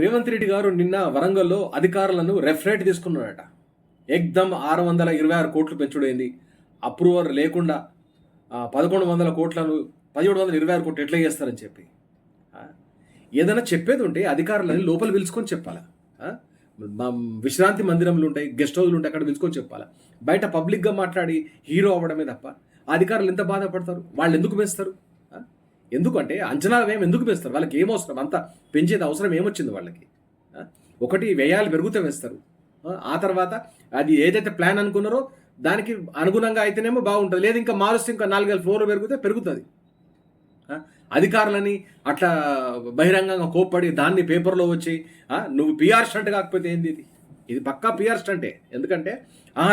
రేవంత్ రెడ్డి గారు నిన్న వరంగల్లో అధికారులను రెఫరేట్ తీసుకున్నాడట ఎగ్దమ్ ఆరు వందల ఇరవై ఆరు కోట్లు పెంచుడైంది. అప్రూవర్ లేకుండా పదకొండు వందల కోట్లను పదిహేడు వందల ఇరవై ఆరు కోట్లు ఎట్లా చేస్తారని చెప్పి. ఏదైనా చెప్పేది ఉంటే అధికారులని లోపల పిలుచుకొని చెప్పాలా? విశ్రాంతి మందిరంలు ఉంటాయి గెస్ట్ హౌస్లు ఉంటాయి అక్కడ పిలుచుకొని చెప్పాలా? బయట పబ్లిక్గా మాట్లాడి హీరో అవ్వడమే తప్ప అధికారులు ఎంత బాధపడతారు? వాళ్ళు ఎందుకు పెంచుతారు ఎందుకంటే అంచనాలు వ్యయం ఎందుకు పెంచుతారు? వాళ్ళకి ఏం అవసరం? అంత పెంచేది అవసరం ఏమొచ్చింది వాళ్ళకి? ఒకటి వ్యయాలు పెరుగుతూ వేస్తారు ఆ? తర్వాత అది ఏదైతే ప్లాన్ అనుకున్నారో దానికి అనుగుణంగా అయితేనేమో బాగుంటుంది. లేదు ఇంకా మారుస్తే ఇంకా నాలుగైదు ఫ్లోర్లు పెరిగితే పెరుగుతుంది. అధికారులని అట్లా బహిరంగంగా కోప్పడి దాన్ని పేపర్లో వచ్చి నువ్వు పిఆర్ స్టంట్ కాకపోతే ఏంది ఇది? ఇది పక్కా పిఆర్ స్టంటే. ఎందుకంటే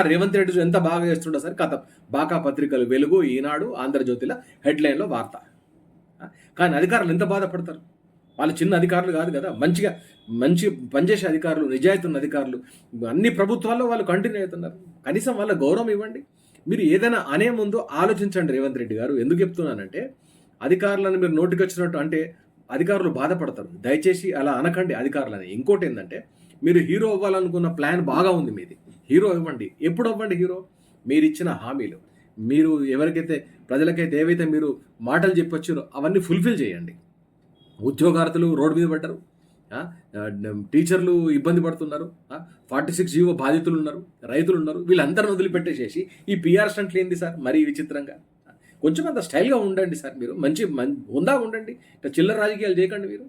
రేవంత్ రెడ్డి ఎంత బాగా చేస్తుండో సరే కథ. బాకా పత్రికలు వెలుగు ఈనాడు ఆంధ్రజ్యోతిలో హెడ్లైన్లో వార్త. కానీ అధికారులు ఎంత బాధపడతారు? వాళ్ళు చిన్న అధికారులు కాదు కదా. మంచిగా మంచి పనిచేసే అధికారులు నిజాయితీ ఉన్న అధికారులు అన్ని ప్రభుత్వాల్లో వాళ్ళు కంటిన్యూ అవుతున్నారు. కనీసం వాళ్ళ గౌరవం ఇవ్వండి. మీరు ఏదైనా అనే ముందు ఆలోచించండి రేవంత్ రెడ్డి గారు. ఎందుకు చెప్తున్నానంటే అధికారులను మీరు నోటికి వచ్చినట్టు అంటే అధికారులు బాధపడతారు. దయచేసి అలా అనకండి అధికారులని. ఇంకోటి ఏంటంటే మీరు హీరో అవ్వాలనుకున్న ప్లాన్ బాగా ఉంది మీది. హీరో ఇవ్వండి ఎప్పుడు అవ్వండి హీరో? మీరు ఇచ్చిన హామీలు. మీరు ఎవరికైతే ప్రజలకైతే ఏవైతే మీరు మాటలు చెప్పొచ్చారో అవన్నీ ఫుల్ఫిల్ చేయండి. ఉద్యోగార్థులు రోడ్డు మీద పడ్డారు. టీచర్లు ఇబ్బంది పడుతున్నారు. ఫార్టీ సిక్స్ జీవో బాధితులు ఉన్నారు రైతులు ఉన్నారు. వీళ్ళందరిని వదిలిపెట్టేసేసి ఈ పిఆర్ స్టంట్లు ఏంది సార్? మరీ విచిత్రంగా. కొంచెం అంత స్టైల్గా ఉండండి సార్ మీరు. మంచి మం ఉందా ఉండండి. చిల్లర రాజకీయాలు చేయకండి మీరు.